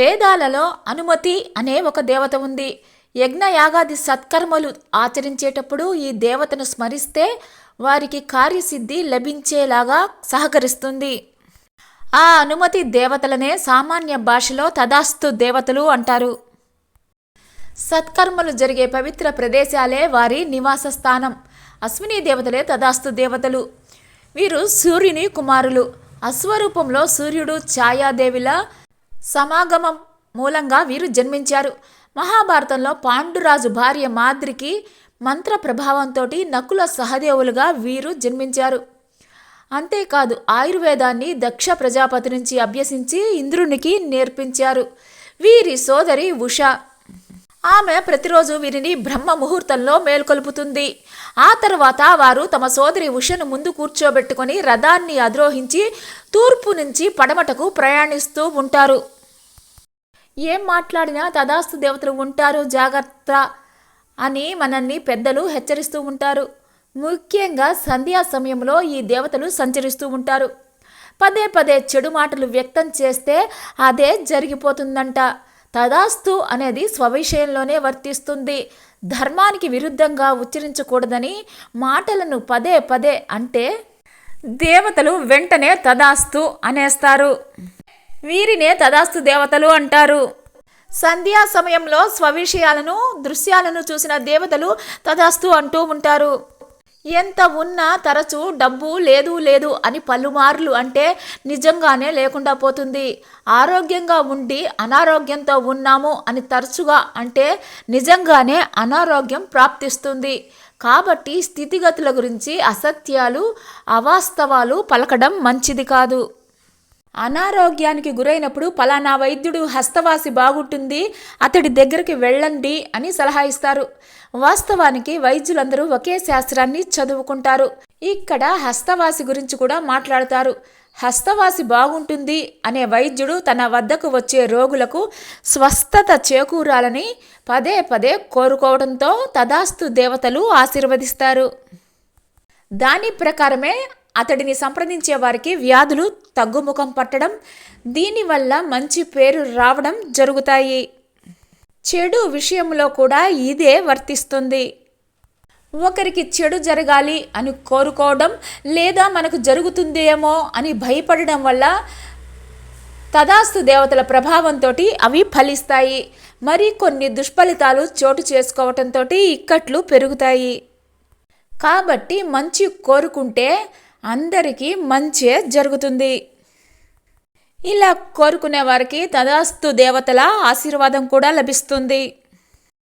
వేదాలలో అనుమతి అనే ఒక దేవత ఉంది. యజ్ఞయాగాది సత్కర్మలు ఆచరించేటప్పుడు ఈ దేవతను స్మరిస్తే వారికి కార్యసిద్ధి లభించేలాగా సహకరిస్తుంది. ఆ అనుమతి దేవతలనే సామాన్య భాషలో తదాస్తు దేవతలు అంటారు. సత్కర్మలు జరిగే పవిత్ర ప్రదేశాలే వారి నివాస స్థానం. అశ్విని దేవతలే తదాస్తు దేవతలు. వీరు సూర్యుని కుమారులు. అశ్వరూపంలో సూర్యుడు ఛాయాదేవిలా సమాగమం మూలంగా వీరు జన్మించారు. మహాభారతంలో పాండురాజు భార్య మాద్రికి మంత్ర ప్రభావంతో నకుల సహదేవులుగా వీరు జన్మించారు. అంతేకాదు ఆయుర్వేదాన్ని దక్ష ప్రజాపతి నుంచి అభ్యసించి ఇంద్రునికి నేర్పించారు. వీరి సోదరి ఉష ఆమె ప్రతిరోజు వీరిని బ్రహ్మ ముహూర్తంలో మేల్కొల్పుతుంది. ఆ తర్వాత వారు తమ సోదరి ఉషను ముందు కూర్చోబెట్టుకొని రథాన్ని అధిరోహించి తూర్పు నుంచి పడమటకు ప్రయాణిస్తూ ఉంటారు. ఏం మాట్లాడినా తదాస్తు దేవతలు ఉంటారు జాగ్రత్త అని మనల్ని పెద్దలు హెచ్చరిస్తూ ఉంటారు. ముఖ్యంగా సంధ్యా సమయంలో ఈ దేవతలు సంచరిస్తూ ఉంటారు. పదే పదే చెడు మాటలు వ్యక్తం చేస్తే అదే జరిగిపోతుందంట. తదాస్తు అనేది స్వవిషయంలోనే వర్తిస్తుంది. ధర్మానికి విరుద్ధంగా ఉచ్చరించకూడదని మాటలను పదే పదే అంటే దేవతలు వెంటనే తదాస్తు అనేస్తారు. వీరినే తదాస్తు దేవతలు అంటారు. సంధ్యా సమయంలో స్వవిషయాలను దృశ్యాలను చూసిన దేవతలు తదాస్తు అంటూ ఉంటారు. ఎంత ఉన్నా తరచూ డబ్బు లేదు లేదు అని పలుమార్లు అంటే నిజంగానే లేకుండా పోతుంది. ఆరోగ్యంగా ఉండి అనారోగ్యంతో ఉన్నాము అని తరచుగా అంటే నిజంగానే అనారోగ్యం ప్రాప్తిస్తుంది. కాబట్టి స్థితిగతుల గురించి అసత్యాలు అవాస్తవాలు పలకడం మంచిది కాదు. అనారోగ్యానికి గురైనప్పుడు పలానా వైద్యుడు హస్తవాసి బాగుంటుంది అతడి దగ్గరికి వెళ్ళండి అని సలహా ఇస్తారు. వాస్తవానికి వైద్యులందరూ ఒకే శాస్త్రాన్ని చదువుకుంటారు. ఇక్కడ హస్తవాసి గురించి కూడా మాట్లాడతారు. హస్తవాసి బాగుంటుంది అనే వైద్యుడు తన వద్దకు వచ్చే రోగులకు స్వస్థత చేకూరాలని పదే పదే కోరుకోవడంతో తదాస్తు దేవతలు ఆశీర్వదిస్తారు. దాని ప్రకారమే అతడిని సంప్రదించే వారికి వ్యాధులు తగ్గుముఖం పట్టడం దీనివల్ల మంచి పేరు రావడం జరుగుతాయి. చెడు విషయంలో కూడా ఇదే వర్తిస్తుంది. ఒకరికి చెడు జరగాలి అని కోరుకోవడం లేదా మనకు జరుగుతుందేమో అని భయపడడం వల్ల తదాస్తు దేవతల ప్రభావంతో అవి ఫలిస్తాయి. మరి కొన్ని దుష్ఫలితాలు చోటు చేసుకోవటంతో ఇక్కట్లు పెరుగుతాయి. కాబట్టి మంచి కోరుకుంటే అందరికీ మంచే జరుగుతుంది. ఇలా కోరుకునే వారికి తదాస్తు దేవతల ఆశీర్వాదం కూడా లభిస్తుంది.